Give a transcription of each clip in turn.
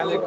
Alex.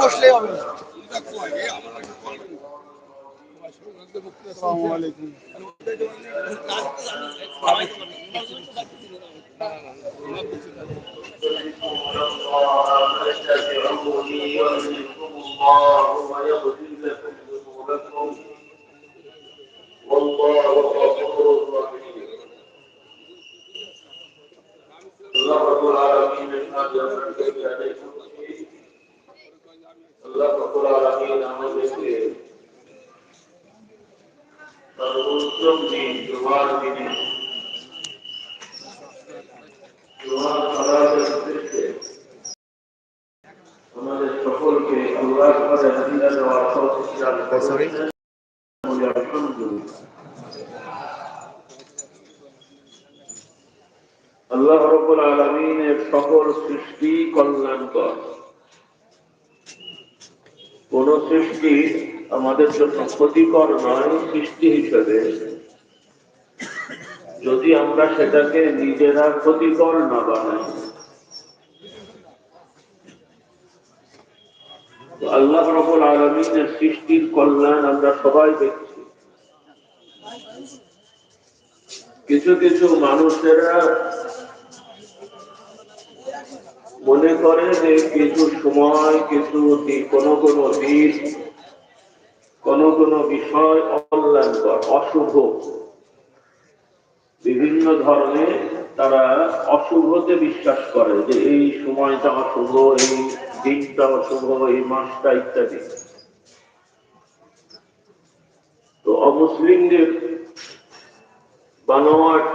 بالله হুজুর বসলেই হবে আসসালামু আলাইকুম والله জুমার সালাতের উদ্দেশ্যে আমাদের সকলকে আল্লাহ ঘরে হাজিরা দেওয়ার তৌফিক দান আল্লাহ রব্বুল আলামিনের সকল সৃষ্টি কল্যাণকর। কোন সৃষ্টি আমাদের জন্য ক্ষতিকর নয় সৃষ্টি হিসেবে। যদি আমরা সেটাকে নিজেরা ক্ষতিকর না বানাই। আল্লাহ রবুল আলমিনের সৃষ্টির কল্যাণ আমরা সবাই দেখছি। কিছু কিছু মানুষেরা মনে করে যে কিছু সময়, কিছু কোন কোন দিন, কোন কোন বিষয় অকল্যাণকর, অশুভ। বিভিন্ন ধরনের তারা অশুভতে বিশ্বাস করে যে এই সময়টা অশুভ, এই দিনটা অশুভ, এই মাসটা ইত্যাদি। তো অমুসলিমদের বানোয়াট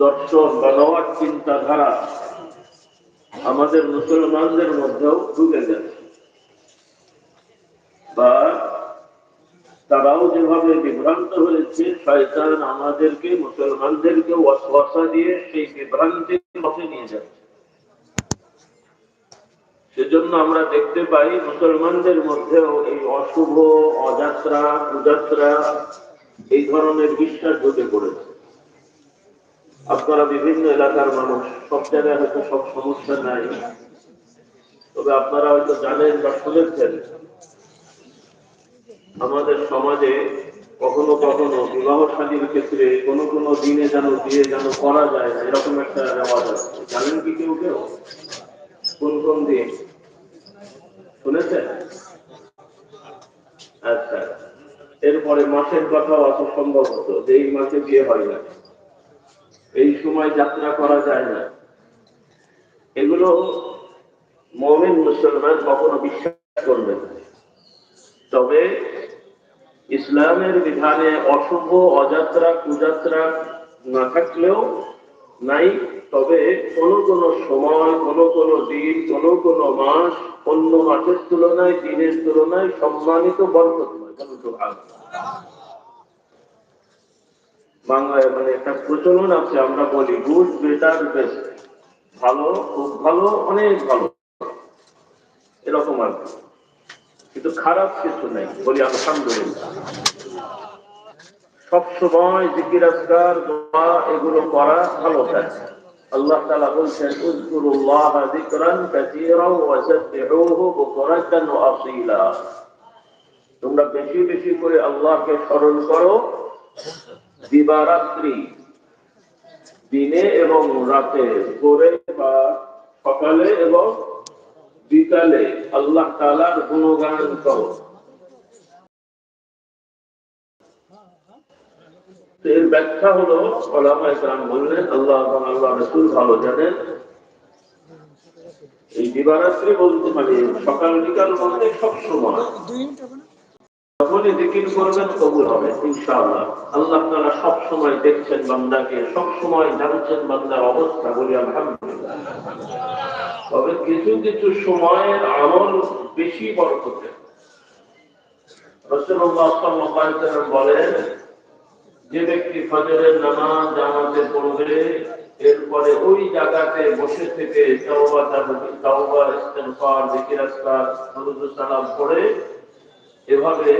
দর্শন, বানোয়াট চিন্তাধারা আমাদের মুসলমানদের মধ্যেও ঢুকে যাচ্ছে বা তারাও যেভাবে বিভ্রান্ত হয়েছে, শয়তান আমাদেরকে মুসলমানদেরকে ওয়াসওয়াসা দিয়ে সেই বিভ্রান্তির পথে নিয়ে যাচ্ছে। সেজন্য আমরা দেখতে পাই মুসলমানদের মধ্যেও এই অশুভ অযাত্রা, কুযাত্রা, এই ধরনের বিশ্বাস ঢুকে পড়েছে। আপনারা বিভিন্ন এলাকার মানুষ, সব জায়গায় হয়তো সব সমস্যা নাই। তবে আপনারা হয়তো জানেন বা শুনেছেন আমাদের সমাজে কখনো কখনো বিবাহ শাদীর ক্ষেত্রে কোন কোন দিনে যেন বিয়ে যেন করা যায় না, এরকম একটা রেওয়াজ আছে। জানেন কি কেউ কেউ? কোন কোন দিন? শুনেছেন? আচ্ছা। এরপরে মাসের কথাও আছে সম্ভবত যে এই মাসে বিয়ে হয় না। এই সময় যাত্রা করা যায় না। এগুলো মমিন মুসলমান কখনো বিশ্বাস করবেন তবে ইসলামের বিধানে অশুভ, অযাত্রা, কুযাত্রা না থাকলেও নাই, তবে কোন কোন সময়, কোন কোন দিন, কোন কোন মাস অন্য মাসের তুলনায়, দিনের তুলনায় সম্মানিত বরকতময় বাংলায় মানে একটা প্রচলন আছে, আমরা বলি গুড, বেটার, বেস্ট। ভালো, খুব ভালো, অনেক ভালো। এরকম আর কি। কিন্তু খারাপ কিছু নেই। বলি, আলহামদুলিল্লাহ। সবসময় জিকির, আজকার, দোয়া এগুলো করা ভালো কাজ আল্লাহ তাআলা বলছেন, উযকুরুল্লাহ যিকরান কাসীরা ওয়া সাব্বিহুহু বুকরাতান ওয়া তোমরা বেশি বেশি করে আল্লাহকে স্মরণ করো। দিবারাত্রি, দিনে এবং রাতে, ভোরে বা সকালে এবং বিকালে আল্লাহ তাআলার গুণগান করো এর ব্যাখ্যা হলো ওলামা ইকরাম বললেন, আল্লাহ আল্লাহ রসুল ভালো জানেন। এই দিবারাত্রি বলতে মানে সকাল বিকাল বলতে সব সময়। যখনই জিকির করবেন কবুল হবে, ইনশাআল্লাহ। আল্লাহ তাআলা সব সময় দেখছেন বান্দাকে, সব সময় জানছেন বান্দার অবস্থা, বলি আলহামদুলিল্লাহ। তবে কিছু কিছু সময়ের আমল বেশি বরকতে ওয়াসাল্লাম বলেন, যে ব্যক্তি ফজরের নামাজ জামাতে পড়বে, এরপরে ওই জায়গাতে বসে থেকে সালাম এভাবে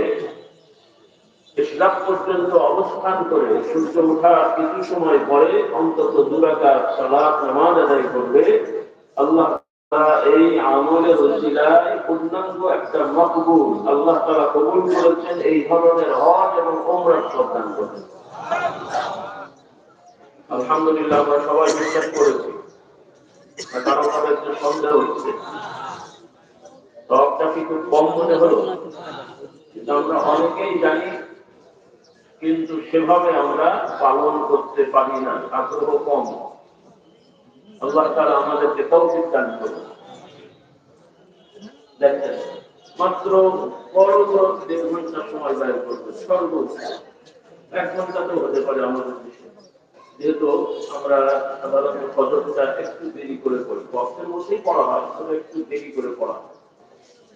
ইসলাম পর্যন্ত অবস্থান করে সূর্য ওঠার কিছু সময় পরে অন্তত দুরাকার সালাত, নামাজ আদায় করবে। আল্লাহ এই আমলের ওসিলায় পূর্ণাঙ্গ একটা মকবুল আল্লাহ তাআলা কবুল করেছেন, এই ধরনের হজ এবং ওমরাহ প্রদান করেন সবটা কি কম মনে আমরা অনেকেই জানি, কিন্তু সেভাবে আমরা পালন করতে পারি না, আগ্রহ কম। আল্লাহ তারা আমাদেরকে তৌফিক দান করুন। দেখেন, মাত্র বড় দেড় ঘণ্টা সময় ব্যয় করবে, সর্বোচ্চ। এক ঘণ্টা তো হতে পারে আমাদের যেহেতু আমরা সাধারণত একটু দেরি করে পড়ি বক্সের মধ্যেই পড়া হয়, তবে একটু দেরি করে পড়া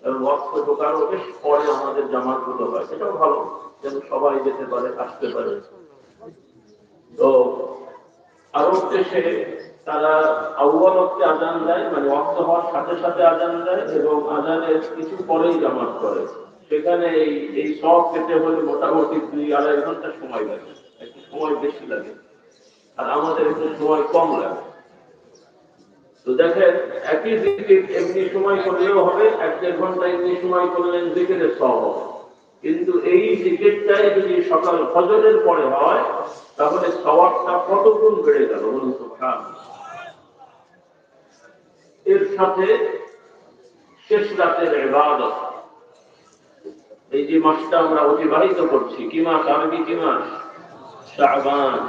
কারণ বক্স ঢোকারও বেশ পরে আমাদের জামাতগুলো হয়, সেটাও ভালো, যেন সবাই যেতে পারে, আসতে পারে। তো আরব দেশে তারা আউ্বাল অক্টে আজান দেয় মানে অক্ত হওয়ার সাথে সাথে আজান দেয় এবং আজানের কিছু পরেই জামাত করে। সেখানে এই এই সব পেতে হলে মোটামুটি দুই আড়াই ঘণ্টা সময় লাগে, একটু সময় বেশি লাগে। আর আমাদের একটু সময় কম লাগে। তো দেখেন, একই জিকির এমনি সময় করলেও হবে, এক দেড় ঘণ্টা এমনি সময় করলেন জিকিরের সব কিন্তু এই জিকিরটাই যদি সকাল ফজরের পরে হয়, তাহলে সবারটা কত বেড়ে গেল বলুন তো এর সাথে শেষ রাতের ইবাদত। এই যে মাসটা আমরা অতিবাহিত করছি, কি মাস? আরবি কি মাস? শাবান।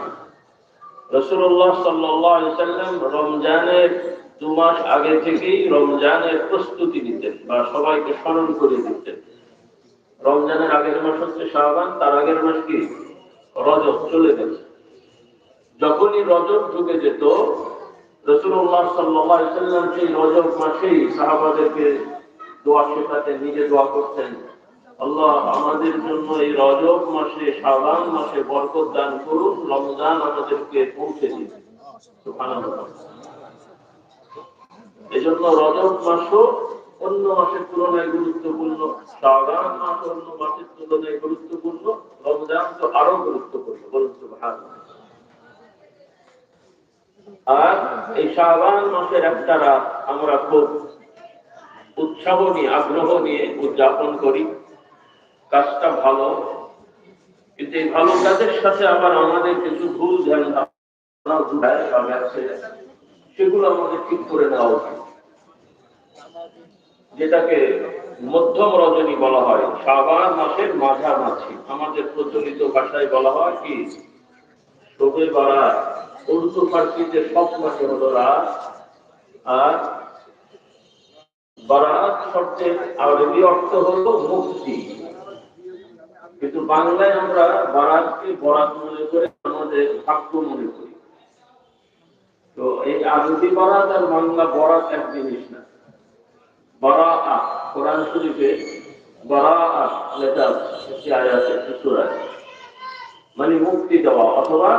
রসুল্লাহ সাল্লাম রমজানের দু মাস আগে থেকেই রমজানের প্রস্তুতি নিতেন বা সবাইকে স্মরণ করে দিতেন। রমজানের আগের মাস হচ্ছে শাহবান তার আগের মাস কি? রজব, চলে গেছে। যখনই রজব ঢুকে যেত রসুল্লাহ সাল্লাম সেই রজব মাসেই সাহাবাদেরকে দোয়া শেখাতেন, নিজে দোয়া করতেন। আল্লাহ আমাদের জন্য এই রজব মাসে, শাবান মাসে বরকত দান করুন, রমজান আমাদেরকে পৌঁছে দিন। এই জন্য রজব মাসও অন্য মাসের তুলনায় গুরুত্বপূর্ণ, শাবান মাস অন্য মাসের তুলনায় গুরুত্বপূর্ণ, রমজান তো আরও গুরুত্বপূর্ণ। ভালো আর এই শাবান মাসের একটা আমরা খুব উৎসাহ নিয়ে, আগ্রহ নিয়ে উদযাপন করি। কাজটা ভালো। কিন্তু এই ভালো কাজের সাথে আবার আমাদের কিছু ভুল ধ্যান সেগুলো আমাদের ঠিক করে নেওয়া উচিত। যেটাকে মধ্যম রজনী বলা হয়, শাবান মাসের মাঝামাঝি। আমাদের প্রচলিত ভাষায় বলা হয় কি? শোবে বাড়া উর্দু ফার্সিতে সব মাসে হলো রাত আর বারাত শব্দের আরবি অর্থ হলো মুক্তি। কিন্তু বাংলায় আমরা বারাতকে বরাত মনে করে আমাদের ভাগ্য মনে করি। তো এই আরবি বরাত আর বাংলা বরাত এক জিনিস না। বরা কোরআন শরীফে বরা লেখা একটি আয়াত, একটি সুরায় মানে মুক্তি দেওয়া, অথবা